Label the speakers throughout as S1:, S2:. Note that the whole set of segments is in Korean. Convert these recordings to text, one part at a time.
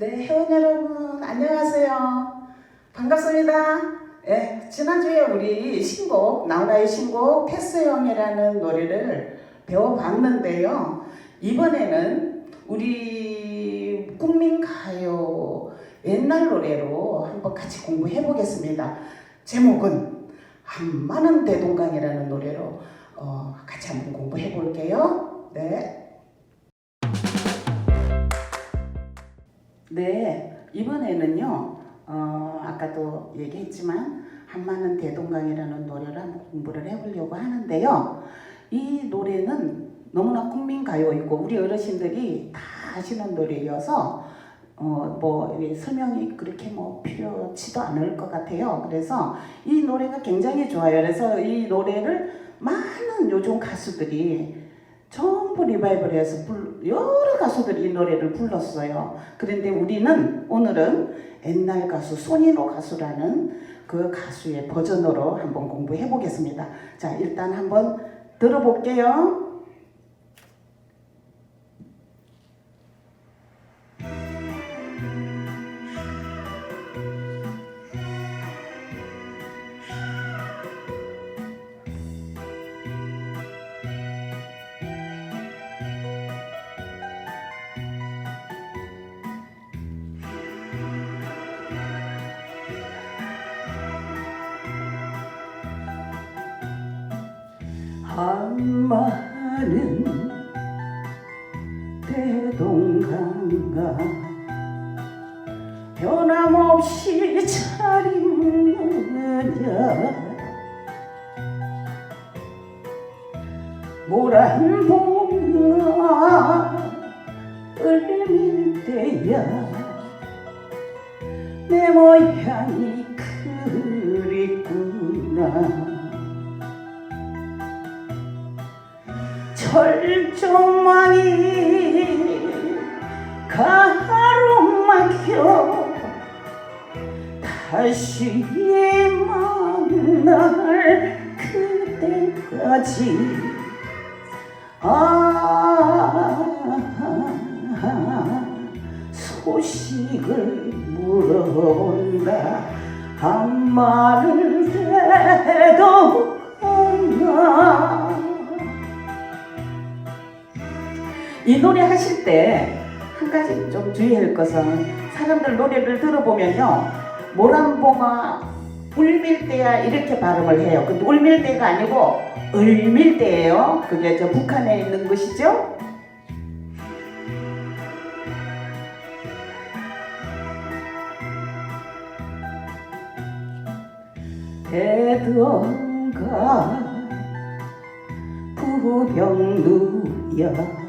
S1: 네, 회원 여러분 안녕하세요. 반갑습니다. 예, 지난주에 우리 신곡 나훈아의 신곡 패스형이라는 노래를 배워봤는데요. 이번에는 우리 국민가요 옛날 노래로 한번 같이 공부해 보겠습니다. 제목은 한마는 대동강이라는 노래로 어, 같이 한번 공부해 볼게요. 네. 네, 이번에는요, 어, 아까도 얘기했지만, 한마는 대동강이라는 노래를 한번 공부를 해보려고 하는데요. 이 노래는 너무나 국민가요이고, 우리 어르신들이 다 아시는 노래여서, 어, 뭐, 이 설명이 그렇게 뭐 필요치도 않을 것 같아요. 그래서 이 노래가 굉장히 좋아요. 그래서 이 노래를 많은 요즘 가수들이 전부 리바이벌해서 불, 여러 가수들이 이 노래를 불렀어요. 그런데 우리는 오늘은 옛날 가수 손인호 가수라는 그 가수의 버전으로 한번 공부해 보겠습니다. 자, 일단 한번 들어볼게요.
S2: 한마는 대동강가 변함없이 잘 있느냐. 모란 봉아 을밀 때야. 내 모양이 그립구나 철조망이 가로막혀 다시 만날 그때까지 아 소식을 물어본다. 한 말은 돼도 없나
S1: 이 노래 하실 때 한 가지 좀 주의할 것은 사람들 노래를 들어보면요. 모란봉아 울밀대야 이렇게 발음을 해요. 근데 울밀대가 아니고 을밀대예요. 그게 저 북한에 있는 것이죠.
S2: 대던가 부병 누야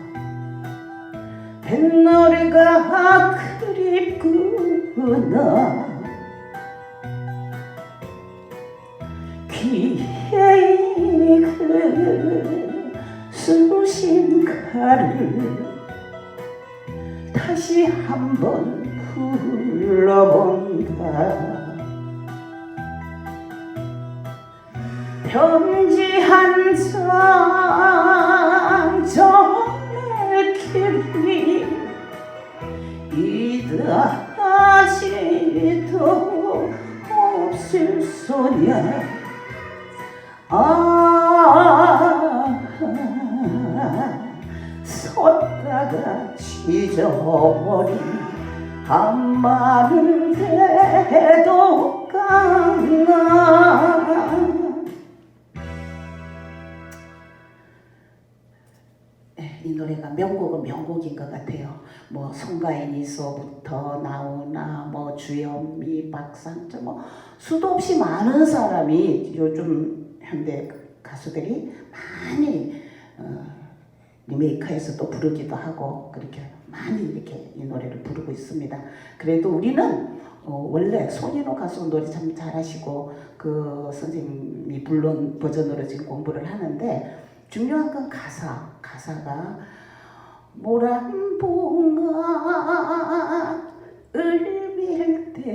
S2: 뱃노래가 그립구나. 귀에 그 쑤신 칼을 다시 한번 불러본다. 편지 한장 전할 길 이 이다시도 없을 소냐 아 섰다가 찢어버린 한 마음 돼도 깡나
S1: 이 노래가 명곡은 명곡인 것 같아요. 뭐 송가인이서부터 나오나 뭐 주현미, 박상철 뭐 수도 없이 많은 사람이 요즘 현대 가수들이 많이 어, 리메이크해서 또 부르기도 하고 그렇게 많이 이렇게 이 노래를 부르고 있습니다. 그래도 우리는 어, 원래 손인호 가수 노래 참 잘하시고 그 선생님이 불른 버전으로 지금 공부를 하는데 중요한 건 가사. 가사가 모란봉아 을밀대야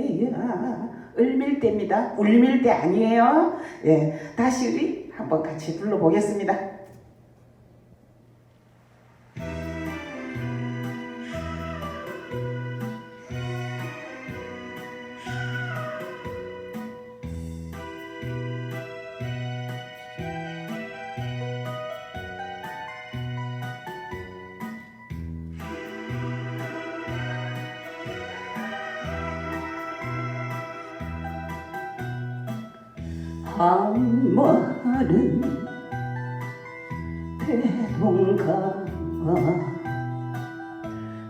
S1: 을밀대입니다. 울밀대 아니에요. 예, 다시 우리 한번 같이 불러보겠습니다.
S2: 한마는 대동강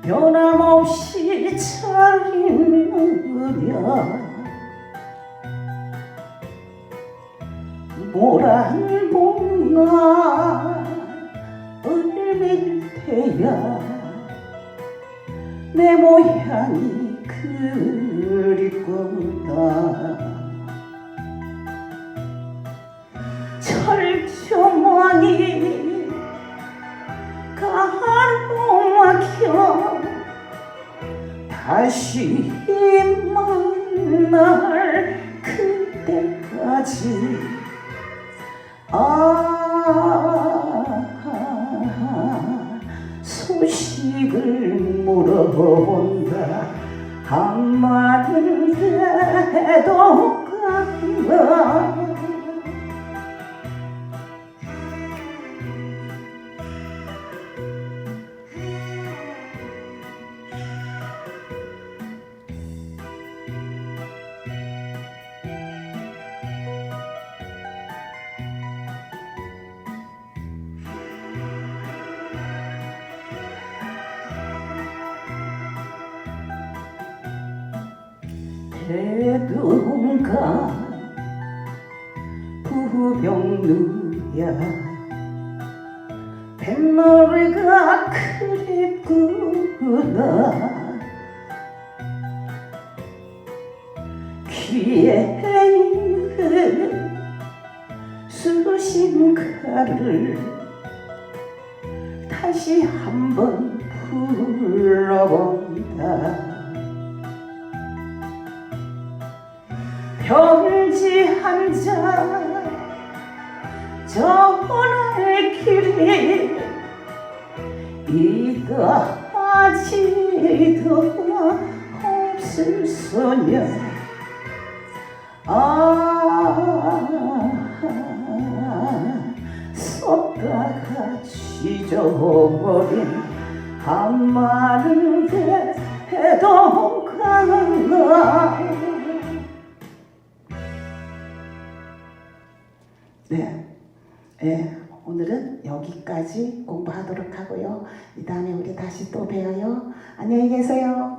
S2: 변함없이 잘 있느냐? 모란 봄나 을밀 테야? 내 모양이 그 다시 만날 그때까지. 아 소식을 물어본다. 한마디를 해도 가나 대동강 부병누야. 뱃노래가 그립구나. 귀에 있는 수신 가를 다시 한번 불러본다 편지 한장 전할 길이 이다지도 없을 소녀. 아 쏟다가 한마를 해도 가나
S1: 네. 오늘은 여기까지 공부하도록 하고요. 이 다음에 우리 다시 또 봬요. 안녕히 계세요.